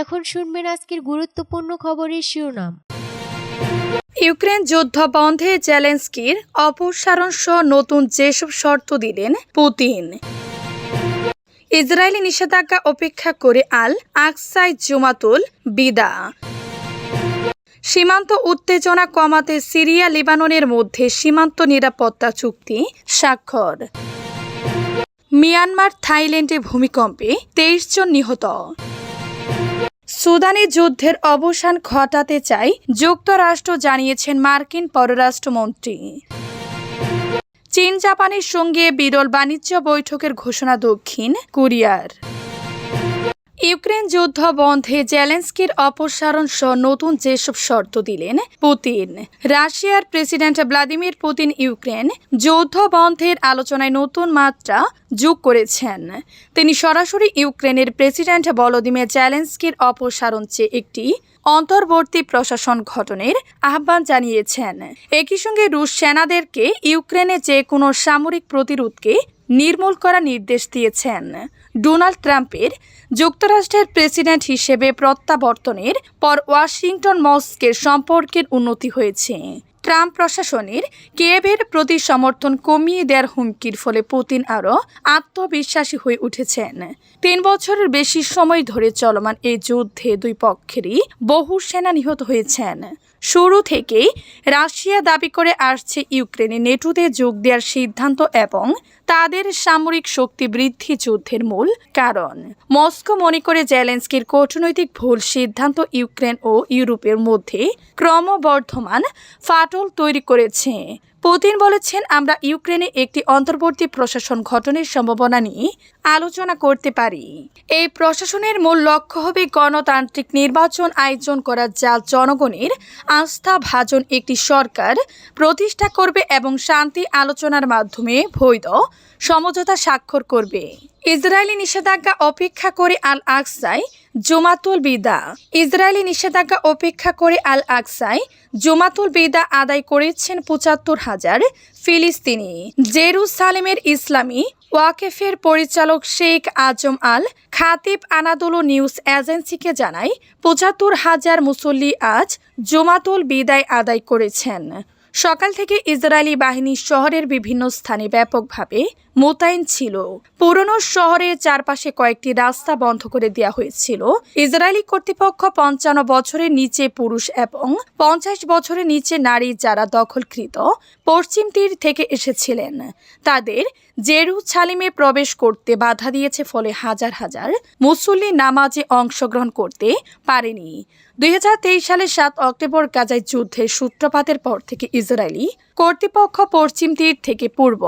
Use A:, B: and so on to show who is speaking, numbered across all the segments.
A: এখন আজকের গুরুত্বপূর্ণ খবরের শিরোনাম।
B: ইউক্রেন যুদ্ধ বন্ধে জেলেন্সকির অপসারণ সহ নতুন যেসব শর্ত দিলেন পুতিন। ইসরায়েলি নিষেধাজ্ঞা অপেক্ষা করে আল আকসাই জুমাতুল বিদা। সীমান্ত উত্তেজনা কমাতে সিরিয়া, লিবাননের মধ্যে সীমান্ত নিরাপত্তা চুক্তি স্বাক্ষর। মিয়ানমার, থাইল্যান্ডে ভূমিকম্পে তেইশ জন নিহত। সুদানি যুদ্ধের অবসান ঘটাতে চাই, যুক্তরাষ্ট্র জানিয়েছেন মার্কিন পররাষ্ট্রমন্ত্রী। চীন জাপানের সঙ্গে বিরল বাণিজ্য বৈঠকের ঘোষণা দক্ষিণ কোরিয়ার। ইউক্রেন যুদ্ধ বন্ধে জেলেন্সকির অপসারণ সহ নতুন যেসব শর্ত দিলেন পুতিন। রাশিয়ার প্রেসিডেন্ট ভ্লাদিমির পুতিন ইউক্রেন যুদ্ধ বন্ধের আলোচনায় নতুন মাত্রা যোগ করেছেন। তিনি সরাসরি ইউক্রেনের প্রেসিডেন্ট ভলোদিমির জেলেন্সকির অপসারণ চেয়ে একটি অন্তর্বর্তী প্রশাসন ঘটনের আহ্বান জানিয়েছেন। একই সঙ্গে রুশ সেনাদেরকে ইউক্রেনে যে কোনো সামরিক প্রতিরোধকে নির্মূল করার নির্দেশ দিয়েছেন। ডোনাল্ড ট্রাম্পের যুক্তরাষ্ট্রের প্রেসিডেন্ট হিসেবে প্রত্যাবর্তনের পর ওয়াশিংটন মস্কের সম্পর্কের উন্নতি হয়েছে। ট্রাম্প প্রশাসনের কেয়েভের প্রতি সমর্থন কমিয়ে দেওয়ার হুমকির ফলে পুতিন আরও আত্মবিশ্বাসী হয়ে উঠেছেন। তিন বছরের বেশি সময় ধরে চলমান এই যুদ্ধে দুই পক্ষেরই বহু সেনা নিহত হয়েছেন। শুরু থেকেই রাশিয়া দাবি করে আসছে ইউক্রেনে নেটোতে যোগ দেওয়ার সিদ্ধান্ত এবং তাদের সামরিক শক্তি বৃদ্ধি যুদ্ধের মূল কারণ। মস্কো মনে করে জেলেন্সকির কূটনৈতিক ভুল সিদ্ধান্ত ইউক্রেন ও ইউরোপের মধ্যে ক্রমবর্ধমান ফাটল তৈরি করেছে। পুতিন বলেছেন, আমরা ইউক্রেনে একটি অন্তর্বর্তী প্রশাসন ঘটনের সম্ভাবনা নিয়ে আলোচনা করতে পারি। এই প্রশাসনের মূল লক্ষ্য হবে গণতান্ত্রিক নির্বাচন আয়োজন করা, যা জনগণের আস্থা ভাজন একটি সরকার প্রতিষ্ঠা করবে এবং শান্তি আলোচনার মাধ্যমে বৈধ সমঝোতা স্বাক্ষর করবে। ইসরায়েলি নিষেধাজ্ঞা অপেক্ষা করে আল আকসাই জুমাতুল বিদা। ইসরায়েলি নিষেধাজ্ঞা অপেক্ষা করে আল আকসাই জুমাতুল বিদা আদায় করেছেন পঁচাত্তর হাজার ফিলিস্তিনি। জেরুসালেমের ইসলামী ওয়াকেফের পরিচালক Sheikh Azzam al Khatib Anadolu news এজেন্সিকে জানায়, পঁচাত্তর হাজার মুসল্লি আজ জুমাতুল বিদায় আদায় করেছেন। সকাল থেকে ইসরায়েলি বাহিনী শহরের বিভিন্ন স্থানে ব্যাপকভাবে মোতায়েন ছিল। পুরনো শহরের চারপাশে কয়েকটি রাস্তা বন্ধ করে দেওয়া হয়েছিল। ইসরায়েলি কর্তৃপক্ষ পঞ্চান্ন বছরের নিচে পুরুষ এবং পঞ্চাশ বছরের নিচে নারী যারা দখলকৃত পশ্চিম তীর থেকে এসেছিলেন। তাদের জেরুসালিমে প্রবেশ করতে বাধা দিয়েছে ফলে হাজার হাজার মুসল্লি নামাজে অংশগ্রহণ করতে পারেনি। দুই হাজার তেইশ সালের সাত অক্টোবর গাজায় যুদ্ধের সূত্রপাতের পর থেকে ইসরায়েলি কর্তৃপক্ষ পশ্চিম তীর থেকে পূর্ব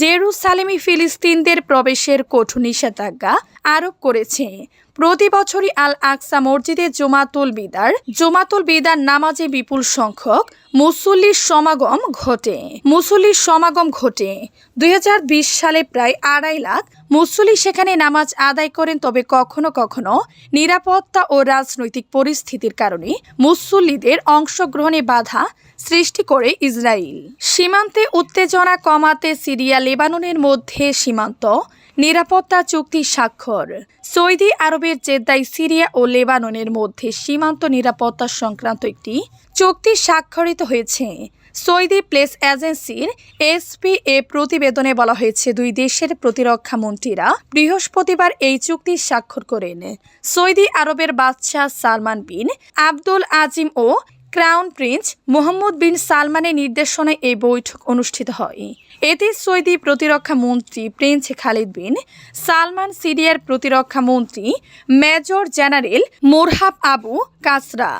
B: জেরুসালেমি ফিলিস্তিনদের প্রবেশের কঠোর নিষেধাজ্ঞা আরোপ করেছে। প্রতি বছরই আল আকসা মসজিদে জুমাতুল বিদার জুমাতুল বিদার নামাজে বিপুল সংখ্যক মুসল্লির সমাগম ঘটে। মুসল্লির সমাগম ঘটে। দুই হাজার বিশ সালে প্রায় আড়াই লাখ মুসল্লি সেখানে নামাজ আদায় করেন, তবে কখনো কখনো নিরাপত্তা ও রাজনৈতিক পরিস্থিতির কারণে মুসল্লিদের অংশগ্রহণে বাধা সৃষ্টি করে ইসরায়েল সীমান্তে উত্তেজনা কমাতে সিরিয়া, লেবাননের মধ্যে সীমান্ত নিরাপত্তা চুক্তি স্বাক্ষর। সৌদি আরবের জেদ্দায় সিরিয়া ও লেবাননের মধ্যে সীমান্ত নিরাপত্তা সংক্রান্ত একটি চুক্তি স্বাক্ষরিত হয়েছে। সৌদি প্লেস এজেন্সির এসপি এ প্রতিবেদনে বলা হয়েছে, দুই দেশের প্রতিরক্ষা মন্ত্রীরা বৃহস্পতিবার এই চুক্তি স্বাক্ষর করেন। সৌদি আরবের বাদশাহ সালমান বিন আব্দুল আজিম ও ক্রাউন প্রিন্স মোহাম্মদ বিন সালমানের নির্দেশনায় এই বৈঠক অনুষ্ঠিত হয়। এতে সৌদি প্রতিরক্ষা মন্ত্রী প্রিন্স খালিদ বিন, সালমান সিরিয়ার প্রতিরক্ষা মন্ত্রী major general Murhaf Abu Qasra,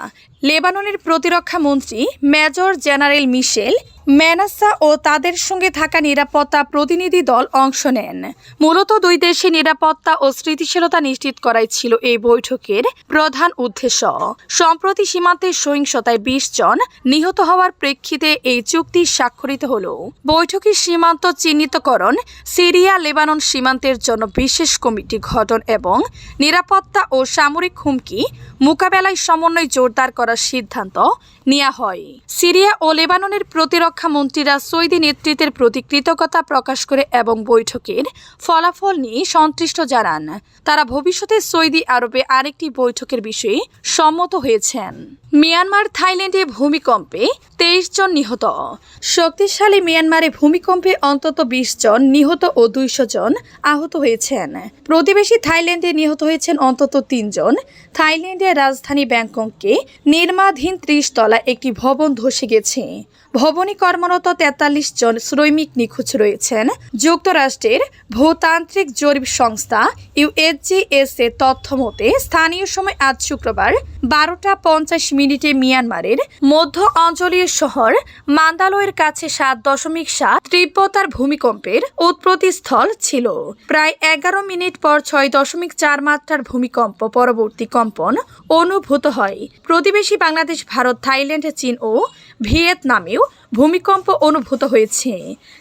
B: লেবাননের প্রতিরক্ষা মন্ত্রী মেজর জেনারেল মিশেল ম্যানাসা ও তাদের সঙ্গে থাকা নিরাপত্তা প্রতিনিধি দল অংশ নেন। মূলত দুই দেশের নিরাপত্তা ও স্থিতিশীলতা নিশ্চিত করাই ছিল এই বৈঠকের প্রধান উদ্দেশ্য। সম্প্রতি সীমান্তে সহিংসতায় বিশ জন নিহত হওয়ার প্রেক্ষিতে এই চুক্তি স্বাক্ষরিত হল। বৈঠকে সীমান্ত চিহ্নিতকরণ, সিরিয়া, লেবানন সীমান্তের জন্য বিশেষ কমিটি গঠন এবং নিরাপত্তা ও সামরিক হুমকি মোকাবেলায় সমন্বয় জোরদার করার সিদ্ধান্ত নেওয়া হয়। সিরিয়া ও লেবাননের প্রতিরক্ষা মন্ত্রীরা সৌদি নেতৃত্বের প্রতি কৃতজ্ঞতা প্রকাশ করে এবং বৈঠকের ফলাফল নিয়ে সন্তুষ্ট জানান। তারা ভবিষ্যতে সৌদি আরবে আরেকটি বৈঠকের বিষয়ে সম্মত হয়েছেন। মিয়ানমার থাইল্যান্ডে ভূমিকম্পে তেইশ জন নিহত। শক্তিশালী মিয়ানমারে ভূমিকম্পে অন্তত বিশ জন নিহত ও দুইশো জন আহত হয়েছেন। প্রতিবেশী থাইল্যান্ডে নিহত হয়েছেন অন্তত তিনজন থাইল্যান্ডের রাজধানী ব্যাংককে নির্মাধীন ত্রিশ তলা একটি ভবন ধসে গেছে। ভবনে কর্মরত তেতাল্লিশ জন শ্রমিক নিখোঁজ রয়েছেন। যুক্তরাষ্ট্রের ভূতান্ত্রিক জরিপ সংস্থা ইউএসজিএস এর তথ্য মতে, স্থানীয় সময় আজ শুক্রবার বারোটা পঞ্চাশ মিনিটে মিয়ানমারের মধ্য অঞ্চলীয় শহর মান্দালয়ের কাছে সাত দশমিক সাত তীব্রতার ভূমিকম্পের উৎপত্তিস্থল ছিল। প্রায় এগারো মিনিট পর ছয় দশমিক চার মাত্রার ভূমিকম্প পরবর্তী কম্পন অনুভূত হয়। প্রতিবেশী বাংলাদেশ, ভারত, থাইল্যান্ড, চীন ও ভিয়েতনামেও ভূমিকম্প অনুভূত হয়েছে।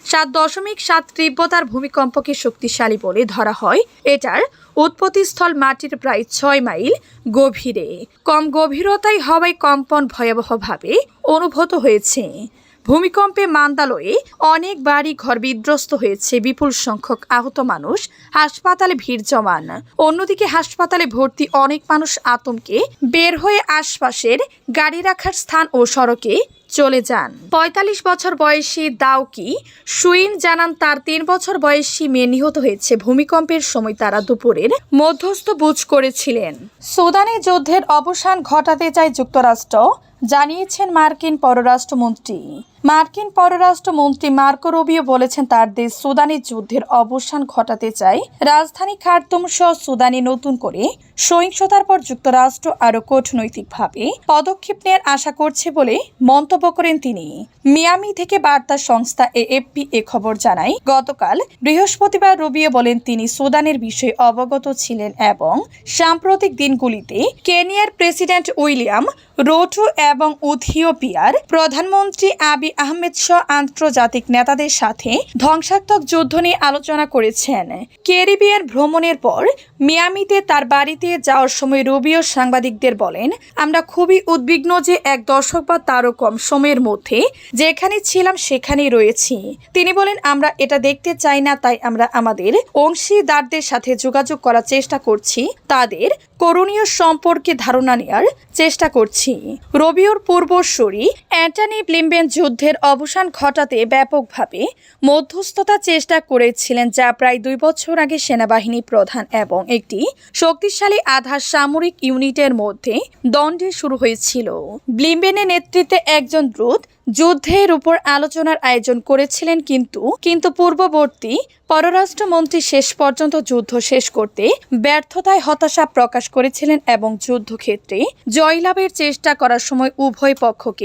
B: সাত দশমিক সাত তীব্রতার ভূমিকম্পকে শক্তিশালী বলে ধরা হয়। এটার উৎপত্তিস্থল মাটির প্রায় ছয় মাইল গভীরে। কম গভীরতায় হওয়ায় কম্পন ভয়াবহভাবে অনুভূত হয়েছে। ভূমিকম্পে মান্দালয়ে অনেক বাড়ি ঘর বিধ্বস্ত হয়েছে। বিপুল সংখ্যক আহত মানুষ হাসপাতালে ভিড় জমান। অন্যদিকে হাসপাতালে ভর্তি অনেক মানুষ আতঙ্কে বের হয়ে আশপাশের গাড়ি রাখার স্থান ও সড়কে চলে যান। পঁয়তাল্লিশ বছর বয়সী দাউকি সুইন জানান তার তিন বছর বয়সী মেয়ে নিহত হয়েছে। ভূমিকম্পের সময় তারা দুপুরের মধ্যস্থ বুঝ করেছিলেন। সুদানে যুদ্ধের অবসান ঘটাতে চায় যুক্তরাষ্ট্র, জানিয়েছেন মার্কিন পররাষ্ট্রমন্ত্রী। মার্কিন পররাষ্ট্রমন্ত্রী মার্কো রুবিও বলেছেন তার দেশ সুদানি যুদ্ধের অবসান ঘটাতে চায়। রাজধানী খার্তুম সহ সুদানে নতুন করে সহিংসতার পর যুক্তরাষ্ট্র আরও কূটনৈতিকভাবে পদক্ষেপ নেওয়ার আশা করছে বলে মন্তব্য করেন তিনি। মিয়ামি থেকে বার্তা সংস্থা এএফপি এ খবর জানায়, গতকাল বৃহস্পতিবার রুবিও বলেন তিনি সুদানের বিষয়ে অবগত ছিলেন এবং সাম্প্রতিক দিনগুলিতে কেনিয়ার প্রেসিডেন্ট উইলিয়াম রোটো এবং উথিওপিয়ার প্রধানমন্ত্রী আবি আহমেদ শাহ আন্তর্জাতিক নেতাদের সাথে ধ্বংসাত্মক যুদ্ধ নিয়ে আলোচনা করেছেন। ক্যারিবিয়ান ভ্রমণের পর মিয়ামিতে তার বাড়িতে যাওয়ার সময় রবিও সাংবাদিকদের বলেন, আমরা খুবই উদ্বিগ্ন যে এক দশক বা তারও কম সময়ের মধ্যে যেখানে ছিলাম সেখানেই রয়েছি। তিনি বলেন, আমরা এটা দেখতে চাই না, তাই আমরা আমাদের অংশীদারদের সাথে যোগাযোগ করার চেষ্টা করছি। তাদের করণীয় সম্পর্কে ধারণা নেওয়ার চেষ্টা করছি। রবিওর পূর্বসূরি অ্যান্টনি ব্লিম্বেন যুদ্ধের অবসান ঘটাতে ব্যাপকভাবে মধ্যস্থতা চেষ্টা করেছিলেন যা প্রায় দুই বছর আগে সেনাবাহিনী প্রধান এবং একটি শক্তিশালী আধা সামরিক ইউনিটের মধ্যে দ্বন্দ্বে শুরু হয়েছিল। ব্লিম্বেনের নেতৃত্বে একজন দ্রুত যুদ্ধের উপর আলোচনার আয়োজন করেছিলেন কিন্তু কিন্তু পূর্ববর্তী পররাষ্ট্রমন্ত্রী শেষ পর্যন্ত যুদ্ধ শেষ করতে ব্যর্থতায় হতাশা প্রকাশ করেছিলেন এবং যুদ্ধক্ষেত্রে জয়লাভের চেষ্টা করার সময় উভয় পক্ষকে